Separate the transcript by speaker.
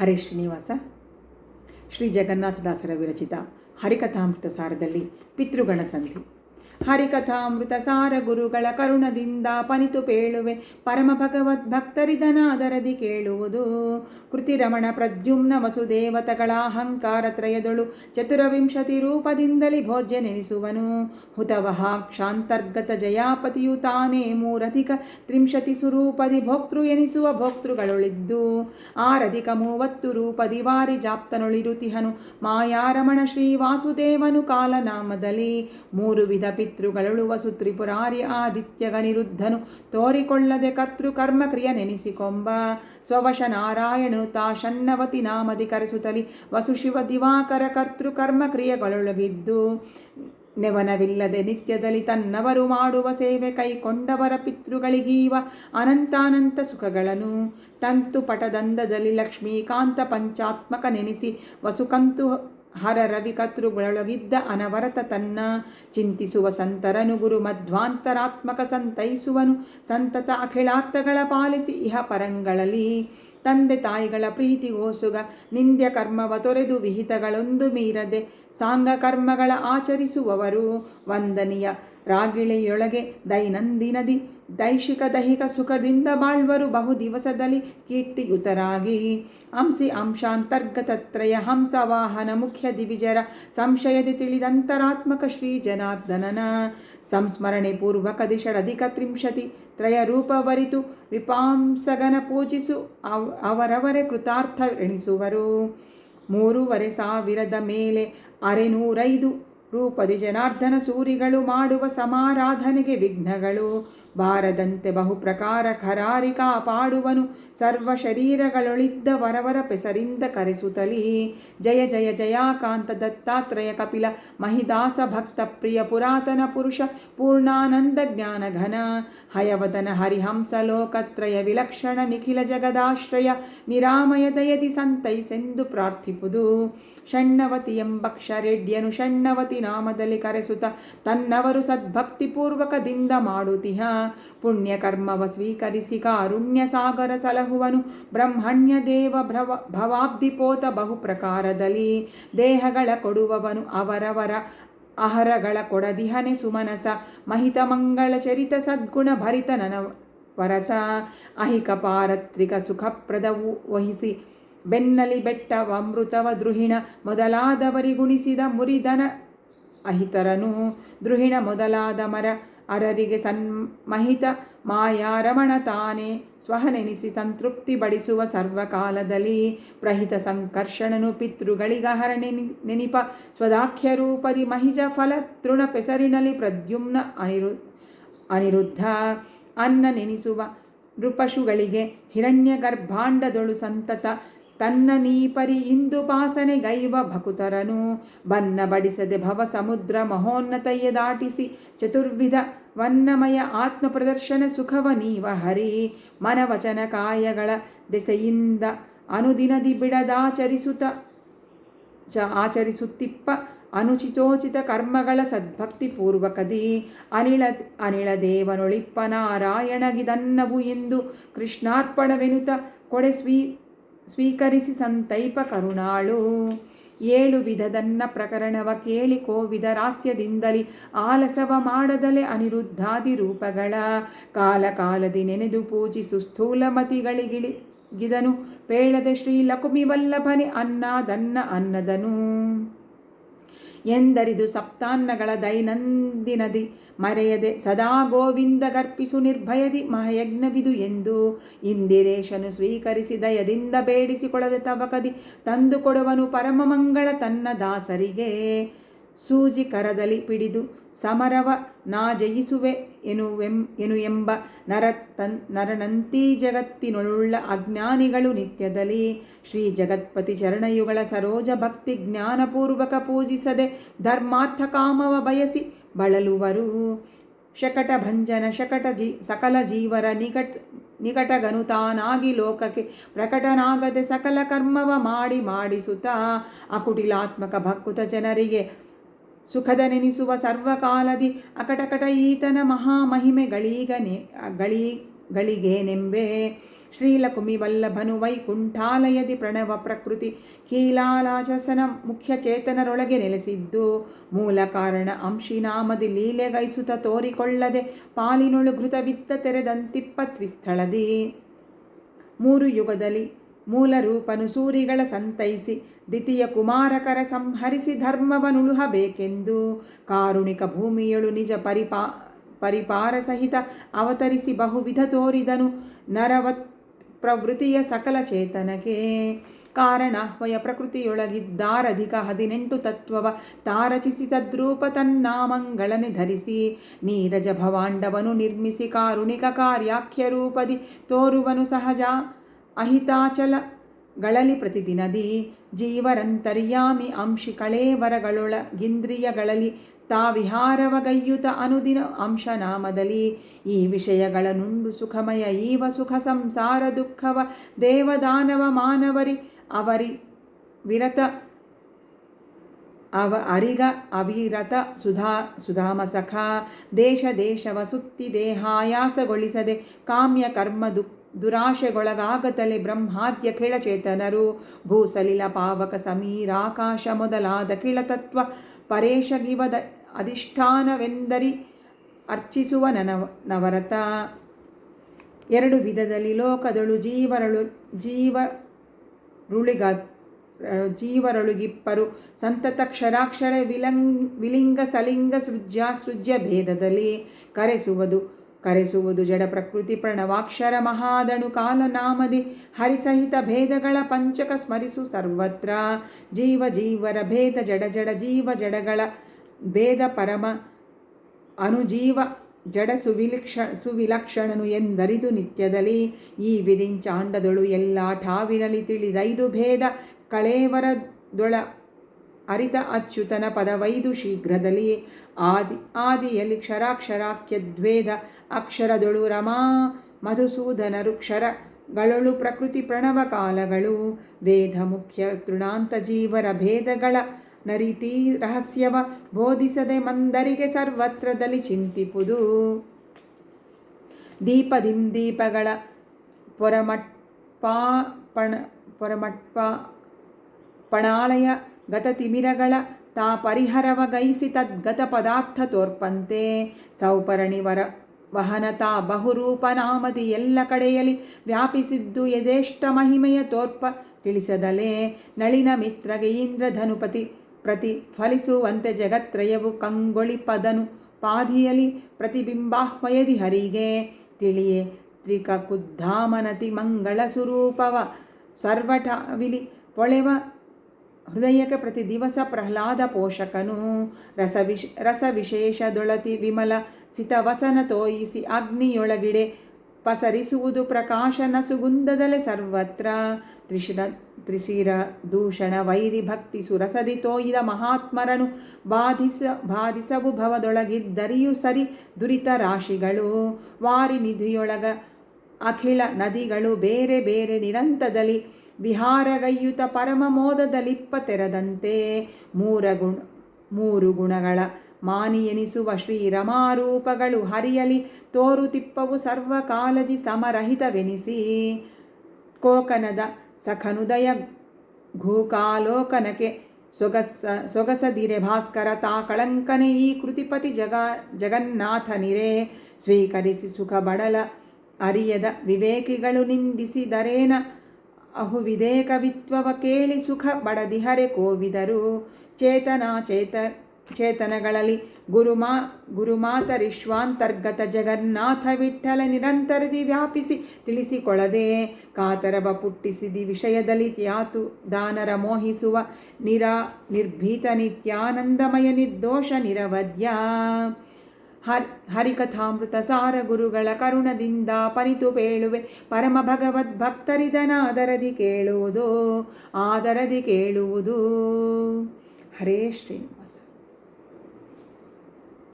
Speaker 1: ಹರೇ ಶ್ರೀನಿವಾಸ. ಶ್ರೀ ಜಗನ್ನಾಥದಾಸರ ವಿರಚಿತ ಹರಿಕಥಾಮೃತ ಸಾರದಲ್ಲಿ ಪಿತೃಗಣ ಸಂಧಿ. ಹರಿಕಥಾಮೃತ ಸಾರ ಗುರುಗಳ ಕರುಣದಿಂದ ಪನಿತು ಪೇಳುವೆ. ಪರಮ ಭಗವದ್ ಭಕ್ತರಿದನಾದರದಿ ಕೇಳುವುದು. ಕೃತಿರಮಣ ಪ್ರದ್ಯುಮ್ನ ವಸುದೇವತಗಳ ಅಹಂಕಾರ ತ್ರಯದೊಳು ಚತುರವಿಂಶತಿ ರೂಪದಿಂದಲೇ ಭೋಜ್ಯ ನೆನೆಸುವನು. ಹುತವಹಾಕ್ಷಾಂತರ್ಗತ ಜಯಾಪತಿಯು ತಾನೇ ಮೂರಧಿಕ ತ್ರಿಂಶತಿ ಸುರೂಪದಿ ಭೋಕ್ತೃ ಎನಿಸುವ ಭೋಕ್ತೃಗಳೊಳಿದ್ದು. ಆರಧಿಕ ಮೂವತ್ತು ರೂಪದಿ ವಾರಿ ಜಾಪ್ತನೊಳಿರುತಿಹನು. ಮಾಯಾರಮಣ ಶ್ರೀ ವಾಸುದೇವನು ಕಾಲನಾಮದಲ್ಲಿ. ಮೂರು ವಿಧ ಪಿತೃಗಳೊಳು ಸುತ್ರಿಪುರಾರಿ ಆದಿತ್ಯಗ ಆದಿತ್ಯಗನಿರುದ್ಧನು. ತೋರಿಕೊಳ್ಳದೆ ಕರ್ತೃ ಕರ್ಮ ಕ್ರಿಯ ನೆನೆಸಿಕೊಂಬ. ಸ್ವವಶ ನಾರಾಯಣನು ತಾ ಷಣ್ಣವತಿ ನಾಮದಿ ಕರೆಸುತ್ತಲಿ. ವಸುಶಿವ ದಿವಾಕರ ಕರ್ತೃ ಕರ್ಮ ಕ್ರಿಯೆಗಳೊಳಗಿದ್ದು ನೆವನವಿಲ್ಲದೆ ನಿತ್ಯದಲ್ಲಿ ತನ್ನವರು ಮಾಡುವ ಸೇವೆ ಕೈಕೊಂಡವರ ಪಿತೃಗಳಿಗೀವ ಅನಂತಾನಂತ ಸುಖಗಳನ್ನು. ತಂತು ಪಟದಂದದಲ್ಲಿ ಲಕ್ಷ್ಮೀಕಾಂತ ಪಂಚಾತ್ಮಕ ನೆನೆಸಿ. ವಸುಕಂತು ಹರ ರವಿ ಕತೃಗಳೊಳಗಿದ್ದ ಅನವರತ ತನ್ನ. ಚಿಂತಿಸುವ ಸಂತರನು ಗುರು ಮಧ್ವಾಂತರಾತ್ಮಕ ಸಂತೈಸುವನು. ಸಂತತ ಅಖಿಲಾರ್ಥಗಳ ಪಾಲಿಸಿ ಇಹ ಪರಂಗಳಲ್ಲಿ. ತಂದೆ ತಾಯಿಗಳ ಪ್ರೀತಿಗೋಸುಗ ನಿಂದ್ಯ ಕರ್ಮವ ತೊರೆದು ವಿಹಿತಗಳೊಂದು ಮೀರದೆ ಸಾಂಗ ಕರ್ಮಗಳ ಆಚರಿಸುವವರು. ವಂದನೀಯ ರಾಗಿಳೆಯೊಳಗೆ ದೈನಂದಿನದಿ ದೈಶಿಕ ದೈಹಿಕ ಸುಖದಿಂದ ಬಾಳ್ವರು ಬಹು ದಿವಸದಲ್ಲಿ ಕೀರ್ತಿಯುತರಾಗಿ. ಅಂಸಿ ಅಂಶಾಂತರ್ಗತತ್ರಯ ಹಂಸವಾಹನ ಮುಖ್ಯ ದಿವಿಜರ ಸಂಶಯದಿ ತಿಳಿದಂತರಾತ್ಮಕ ಶ್ರೀ ಜನಾರ್ದನನ. ಸಂಸ್ಮರಣೆ ಪೂರ್ವಕ ದಿಷಡಧಿಕ ತ್ರಿಂಶತಿ ತ್ರಯ ರೂಪವರಿತು ವಿಪಾಂಸಗನ ಪೂಜಿಸು ಅವ್ ಅವರವರೇ ಕೃತಾರ್ಥ ಎಣಿಸುವರು. ಮೂರುವರೆ ಸಾವಿರದ ಮೇಲೆ ಅರೆನೂರೈದು ರೂಪದಿ ಜನಾರ್ದನ ಸೂರಿಗಳು ಮಾಡುವ ಸಮಾರಾಧನೆಗೆ ವಿಘ್ನಗಳು. ಬಾರದಂತೆ ಬಹು ಖರಾರಿಕಾ ಪಾಡುವನು. ಸರ್ವ ಶರೀರಗಳೊಳಿದ್ದ ವರವರ ಪೆಸರಿಂದ ಕರೆಸುತ್ತಲೀ. ಜಯ ಜಯ, ಜಯಾಕಾಂತ ದತ್ತಾತ್ರಯ ಕಪಿಲ. ಮಹಿದಾಸ ಭಕ್ತ ಪ್ರಿಯ ಪುರಾತನ ಪುರುಷ. ಪೂರ್ಣಾನಂದ ಜ್ಞಾನ ಘನ. ಹಯವದನ ಹರಿಹಂಸ ಲೋಕತ್ರಯ ವಿಲಕ್ಷಣ ನಿಖಿಲ ಜಗದಾಶ್ರಯ. ನಿರಾಮಯ ದಯದಿ ಸಂತೈಸೆಂದು ಪ್ರಾರ್ಥಿಪುದು. ಷಣ್ಣವತಿ ಎಂಬಕ್ಷರೆಡ್ಯನು ಷಣ್ಣವತಿ ನಾಮದಲ್ಲಿ ಕರೆಸುತ್ತ. ತನ್ನವರು ಸದ್ಭಕ್ತಿಪೂರ್ವಕದಿಂದ ಮಾಡುತಿಹ. ಪುಣ್ಯ ಕರ್ಮವ ಸ್ವೀಕರಿಸಿ ಕಾರುಣ್ಯ ಸಾಗರ ಸಲಹುವನು. ಬ್ರಹ್ಮಣ್ಯ ದೇವ ಭ್ರವ ಭವಾಬ್ಧಿಪೋತ ಬಹು ಪ್ರಕಾರದಲ್ಲಿ ದೇಹಗಳ ಕೊಡುವವನು ಅವರವರ ಅಹರಗಳ ಕೊಡದಿಹನೆ ಸುಮನಸ. ಮಹಿತ ಮಂಗಳ ಚರಿತ ಸದ್ಗುಣ ಭರಿತ ನನ ವರತ ಅಹಿಕ ಪಾರತ್ರಿಕ ಸುಖಪ್ರದವು ವಹಿಸಿ ಬೆನ್ನಲಿ ಬೆಟ್ಟವ ಅಮೃತವ ದ್ರುಹಿಣ ಮೊದಲಾದವರಿಗುಣಿಸಿದ ಮುರಿದನ ಅಹಿತರನು. ದ್ರುಹಿಣ ಮೊದಲಾದ ಮರ ಅರರಿಗೆ ಸನ್ಮಹಿತ ಮಾಯಾರಮಣ ತಾನೇ. ಸ್ವಹನೆನಿಸಿ ಸಂತೃಪ್ತಿ ಬಡಿಸುವ ಸರ್ವಕಾಲದಲ್ಲಿ ಪ್ರಹಿತ ಸಂಕರ್ಷಣನು ಪಿತೃಗಳಿಗಹರ ನೆನಿ ನೆನಿಪ. ಸ್ವದಾಖ್ಯ ರೂಪದಿ ಮಹಿಜ ಫಲ ತೃಣ ಪೆಸರಿನಲ್ಲಿ ಪ್ರದ್ಯುಮ್ನ ಅನಿರು, ಅನಿರುದ್ಧ ಅನ್ನ ನೆನಿಸುವ ನೃಪಶುಗಳಿಗೆ ಹಿರಣ್ಯ ಗರ್ಭಾಂಡದೊಳು ಸಂತತ ತನ್ನ ನೀಪರಿ ಇಂದು ಪಾಸನೆ ಗೈವ ಭಕುತರನು. ಬನ್ನ ಬಡಿಸದೆ ಭವ ಸಮುದ್ರ ಮಹೋನ್ನತಯ್ಯ ದಾಟಿಸಿ ಚತುರ್ವಿಧ ವನ್ನಮಯ ಆತ್ಮ ಪ್ರದರ್ಶನ ಸುಖವ ನೀವ ಹರಿ. ಮನವಚನ ಕಾಯಗಳ ದೆಸೆಯಿಂದ ಅನುದಿನದಿ ಬಿಡದಾಚರಿಸುತ್ತ ಚ ಆಚರಿಸುತ್ತಿಪ್ಪ ಅನುಚಿತೋಚಿತ ಕರ್ಮಗಳ ಸದ್ಭಕ್ತಿ ಪೂರ್ವಕದಿ ಅನಿಳ ಅನಿಳ ದೇವನೊಳಿಪ್ಪ ನಾರಾಯಣಗಿದನ್ನವು ಎಂದು ಕೃಷ್ಣಾರ್ಪಣವೆನುತ ಕೊಡೆ ಸ್ವೀ ಸ್ವೀಕರಿಸಿ ಸಂತೈಪ ಕರುಣಾಳು. ಏಳು ವಿಧದನ್ನ ಪ್ರಕರಣವ ಕೇಳಿ ಕೋವಿದ ರಾಸ್ಯದಿಂದಲಿ ಆಲಸವ ಮಾಡದಲೆ ಅನಿರುದ್ಧಾದಿ ರೂಪಗಳ. ಕಾಲ ಕಾಲದಿ ನೆನೆದು ಪೂಜಿಸು ಸ್ಥೂಲಮತಿಗಳಿಗಿಳಿ ಗಿದನು ಪೇಳದೆ ಶ್ರೀ ಲಕುಮಿ ವಲ್ಲಭನೆ ಅನ್ನದನ್ನ ಅನ್ನದನು. ಎಂದರಿದು ಸಪ್ತಾನ್ನಗಳ ದೈನಂದಿನದಿ ಮರೆಯದೆ ಸದಾ ಗೋವಿಂದ ಗರ್ಪಿಸು ನಿರ್ಭಯದಿ ಮಹಯಜ್ಞವಿದು ಎಂದು ಇಂದಿರೇಶನು ಸ್ವೀಕರಿಸಿ ದಯದಿಂದ ಬೇಡಿಸಿಕೊಳ್ಳದೆ ತವಕದಿ ತಂದು ಕೊಡುವನು ಪರಮಮಂಗಳ ತನ್ನ ದಾಸರಿಗೆ ಸೂಜಿ ಕರದಲ್ಲಿ ಪಿಡಿದು ಸಮರವ ನಾ ಜಯಿಸುವೆ ಎನುವೆಂ ಎನು ಎಂಬ ನರ ತನ್, ನರನಂತೀ ಜಗತ್ತಿನೊಳುಳ್ಳ ಅಜ್ಞಾನಿಗಳು ನಿತ್ಯದಲ್ಲಿ ಶ್ರೀ ಜಗತ್ಪತಿ ಚರಣಯುಗಳ ಸರೋಜ ಭಕ್ತಿ ಜ್ಞಾನಪೂರ್ವಕ ಪೂಜಿಸದೆ ಧರ್ಮಾರ್ಥ ಕಾಮವ ಬಯಸಿ ಬಳಲುವರು. ಶಕಟ ಭಂಜನ, ಶಕಟ ಜೀ, ಸಕಲ ಜೀವರ ನಿಕಟ, ನಿಕಟಗನು ತಾನಾಗಿ ಲೋಕಕ್ಕೆ ಪ್ರಕಟನಾಗದೆ ಸಕಲ ಕರ್ಮವ ಮಾಡಿ ಮಾಡಿಸುತ್ತಾ. ಅಕುಟಿಲಾತ್ಮಕ ಭಕ್ತ ಜನರಿಗೆ ಸುಖದ ನೆನಿಸುವ ಸರ್ವಕಾಲದಿ ಅಕಟಕಟ ಈತನ ಮಹಾಮಹಿಮೆಗಳೀಗ ನೆ ಗಳೀ ಗಳಿಗೇನೆಂಬೆ. ಶ್ರೀಲಕುಮಿ ವಲ್ಲಭನು ವೈಕುಂಠಾಲಯದಿ ಪ್ರಣವ ಪ್ರಕೃತಿ ಕೀಲಾಲಾಚಸನ ಮುಖ್ಯ ಚೇತನರೊಳಗೆ ನೆಲೆಸಿದ್ದು, ಮೂಲ ಕಾರಣ ಅಂಶಿನಾಮದಿ ಲೀಲೆಗೈಸುತ ತೋರಿಕೊಳ್ಳದೆ ಪಾಲಿನೊಳು ಘೃತವಿತ್ತ ತೆರೆದಂತಿಪ್ಪ ತ್ರಿಸ್ಥಳದಿ. ಮೂರು ಯುಗದಲ್ಲಿ ಮೂಲ ರೂಪನು ಸೂರಿಗಳ ಸಂತೈಸಿ ದ್ವಿತೀಯ ಕುಮಾರಕರ ಸಂಹರಿಸಿ ಧರ್ಮವನುಳುಹಬೇಕೆಂದು ಕಾರುಣಿಕ ಭೂಮಿಯಳು ನಿಜ ಪರಿಪಾ ಪರಿಪಾರ ಸಹಿತ ಅವತರಿಸಿ ಬಹುವಿಧ ತೋರಿದನು ನರವತ್ ಪ್ರವೃತ್ತಿಯ ಸಕಲ ಚೇತನಕ್ಕೆ ಕಾರಣಾಹ್ವಯ ಪ್ರಕೃತಿಯೊಳಗಿದ್ದಾರಧಿಕ ಹದಿನೆಂಟು ತತ್ವವ ತಾರಚಿಸಿ ತದ್ರೂಪ ತನ್ನಾಮಂಗಳನೆ ಧರಿಸಿ ನೀರಜ ಭವಾಂಡವನು ನಿರ್ಮಿಸಿ ಕಾರುಣಿಕ ಕಾರ್ಯಾಖ್ಯ ರೂಪದಿ ತೋರುವನು ಸಹಜ ಅಹಿತಾಚಲಗಳಲ್ಲಿ ಪ್ರತಿದಿನದಿ ಜೀವರಂತರ್ಯಾಮಿ ಅಂಶಿ ತಾ ತಾವಿಹಾರವಗೈಯುತ ಅನುದಿನ ಅಂಶನಾಮದಲ್ಲಿ ಈ ವಿಷಯಗಳ ನುಂಡು ಸುಖಮಯ ಈವ ಸುಖ ಸಂಸಾರ ದುಃಖವ ದೇವದಾನವ ಮಾನವರಿ ಅವರಿ ವಿರತ ಅವ ಅರಿಗ ಅವಿರತ ಸುಧಾ ಸಖ ದೇಶ ದೇಶವ ಸುತ್ತಿ ದೇಹಾಯಾಸಗೊಳಿಸದೆ ಕಾಮ್ಯ ಕರ್ಮ ದುಃಖ ದುರಾಶೆಗೊಳಗಾಗತಲೆ ಬ್ರಹ್ಮಾದ್ಯ ಕಿಳಚೇತನರು. ಭೂಸಲಿಲ, ಪಾವಕ ಸಮೀರಾಕಾಶ ಮೊದಲಾದ ಕಿಳತತ್ವ ಪರೇಶಗಿವದ ಅಧಿಷ್ಠಾನವೆಂದರಿ ಅರ್ಚಿಸುವ ನನವ ನವರತ. ಎರಡು ವಿಧದಲ್ಲಿ ಲೋಕದಳು ಜೀವರಳು ಜೀವರುಳಿಗ ಜೀವರಳುಗಿಪ್ಪರು. ಸಂತತ ಕ್ಷರಾಕ್ಷರ ವಿಲಂಗ್, ವಿಲಿಂಗ, ಸಲಿಂಗ ಸೃಜ್ಯ ಭೇದದಲ್ಲಿ ಕರೆಸುವುದು. ಕರೆಸುವುದು ಜಡ ಪ್ರಕೃತಿ ಪ್ರಣವಾಕ್ಷರ ಮಹಾದಣು ಕಾಲನಾಮದಿ ಹರಿಸಹಿತ ಭೇದಗಳ ಪಂಚಕ ಸ್ಮರಿಸು ಸರ್ವತ್ರ. ಜೀವ ಜೀವರ ಭೇದ ಜಡ ಜಡ ಜೀವ ಜಡಗಳ ಭೇದ ಪರಮ ಅನುಜೀವ ಜಡ ಸುವಿಲಕ್ಷ ಸುವಿಲಕ್ಷಣನು ಎಂದರಿದು ನಿತ್ಯದಲ್ಲಿ. ಈ ವಿಧಿಂಚಾಂಡದೊಳು ಎಲ್ಲ ಠಾವಿನಲ್ಲಿ ತಿಳಿದೈದು ಭೇದ ಕಳೇವರದೊಳ ಅರಿತ ಅಚ್ಯುತನ ಪದವೈದು ಶೀಘ್ರದಲ್ಲಿ ಆದಿ, ಆದಿಯಲ್ಲಿ ಕ್ಷರಾಕ್ಷರಾಖ್ಯದ್ವೇದ ಅಕ್ಷರದೊಳು ರಮಾ, ಮಧುಸೂದನರು ಕ್ಷರಗಳೊಳು ಪ್ರಕೃತಿ ಪ್ರಣವ ಕಾಲಗಳು, ವೇದ ಮುಖ್ಯ ತೃಣಾಂತ ಜೀವರ ಭೇದಗಳ ನರಿತಿ ರಹಸ್ಯವ ಬೋಧಿಸದೆ ಮಂದರಿಗೆ ಸರ್ವತ್ರದಲ್ಲಿ ಚಿಂತಿಪುದು. ದೀಪದಿಂದೀಪಗಳ ಪೊರಮಟ್ಪಾಪಣ ಪೊರಮಟ್ಪ ಪಣಾಳಯ ಗತತಿಮಿರಗಳ ತಾ ಪರಿಹರವಗೈಸಿ ತದ್ಗತ ಪದಾರ್ಥ ತೋರ್ಪಂತೆ ಸೌಪರಣಿವರ ವಹನತಾ ಬಹುರೂಪನಾಮದಿ ಎಲ್ಲ ಕಡೆಯಲ್ಲಿ ವ್ಯಾಪಿಸಿದ್ದು ಯಥೇಷ್ಟ ಮಹಿಮೆಯ ತೋರ್ಪ ತಿಳಿಸದಲೇ. ನಳಿನ ಮಿತ್ರಗೆ ಇಂದ್ರಧನುಪತಿ ಪ್ರತಿ ಫಲಿಸುವಂತೆ ಜಗತ್ರಯವು ಕಂಗೊಳಿಪದನು ಪಾದಿಯಲಿ ಪ್ರತಿಬಿಂಬಾಹ್ವಯದಿ ಹರಿಗೆ. ತಿಳಿಯೇ ತ್ರಿಕ ಕುದ್ಧಾಮನತಿ ಮಂಗಳ ಸ್ವರೂಪವ ಸರ್ವಠವಿಲಿ ಪೊಳೆವ ಹೃದಯಕ್ಕೆ ಪ್ರತಿ ದಿವಸ ಪ್ರಹ್ಲಾದ ಪೋಷಕನು. ರಸವಿಶ್ ದೊಳತಿ ವಿಮಲ ಸಿತವಸನ ತೋಯಿಸಿ ಅಗ್ನಿಯೊಳಗಿಡೆ ಪಸರಿಸುವುದು ಪ್ರಕಾಶನ ಸುಗುಂದದಲೆ ಸರ್ವತ್ರ. ತ್ರಿಶಿರ ತ್ರಿಶಿರ ದೂಷಣ ವೈರಿ ಭಕ್ತಿ ಸುರಸದಿ ತೋಯಿದ ಮಹಾತ್ಮರನು ಬಾಧಿಸ, ಬಾಧಿಸವು ಭವದೊಳಗಿದ್ದರಿಯೂ ಸರಿ ದುರಿತ ರಾಶಿಗಳು. ವಾರಿ ನಿಧಿಯೊಳಗ ಅಖಿಲ ನದಿಗಳು ಬೇರೆ ಬೇರೆ ನಿರಂತದಲ್ಲಿ ವಿಹಾರಗೈಯುತ ಪರಮ ಮೋದದಲಿಪ್ಪ ತೆರದಂತೆ ಮೂರ ಗುಣ ಮೂರು ಗುಣಗಳ ಮಾನಿ ಎನಿಸುವ ಶ್ರೀರಮಾರೂಪಗಳು ಹರಿಯಲಿ, ತೋರುತಿಪ್ಪವು ಸರ್ವಕಾಲದಿ ಸಮರಹಿತವೆನಿಸಿ. ಕೋಕನದ ಸಖನುದಯ ಘೂಕಾಲೋಕನಕ್ಕೆ ಸೊಗಸ, ಸೊಗಸದಿರೆ ಭಾಸ್ಕರ ತಾ ಕಳಂಕನೆ ಈ ಕೃತಿಪತಿ ಜಗ, ಜಗನ್ನಾಥನಿರೇ. ಸ್ವೀಕರಿಸಿ ಸುಖ ಬಡಲ ಅರಿಯದ ವಿವೇಕಿಗಳು ನಿಂದಿಸಿದರೇನ ಅಹುವಿದೇಕವಿತ್ವವ ಕೇಳಿ ಸುಖ ಬಡದಿಹರೆ ಕೋವಿದರು. ಚೇತನ, ಚೇತ, ಚೇತನಗಳಲ್ಲಿ ಗುರುಮಾ, ಗುರುಮಾತರಿಶ್ವಾಂತರ್ಗತ ಜಗನ್ನಾಥ ವಿಠಲ ನಿರಂತರದಿ ವ್ಯಾಪಿಸಿ ತಿಳಿಸಿಕೊಳ್ಳದೆ, ಕಾತರವ ಪುಟ್ಟಿಸಿದಿ ವಿಷಯದಲ್ಲಿ ತ್ಯಾತು ದಾನರ ಮೋಹಿಸುವ ನಿರಾ ನಿರ್ಭೀತ ನಿತ್ಯಾನಂದಮಯ ನಿರ್ದೋಷ ನಿರವದ್ಯ. ಹರ್ ಹರಿಕಥಾಮೃತ ಸಾರ ಗುರುಗಳ ಕರುಣದಿಂದ ಪರಿತು ಪೇಳುವೆ. ಪರಮ ಭಗವದ್ ಭಗವದ್ಭಕ್ತರಿದನಾದರದಿ ಕೇಳುವುದು, ಆದರದಿ ಕೇಳುವುದು. ಹರೇ ಶ್ರೀ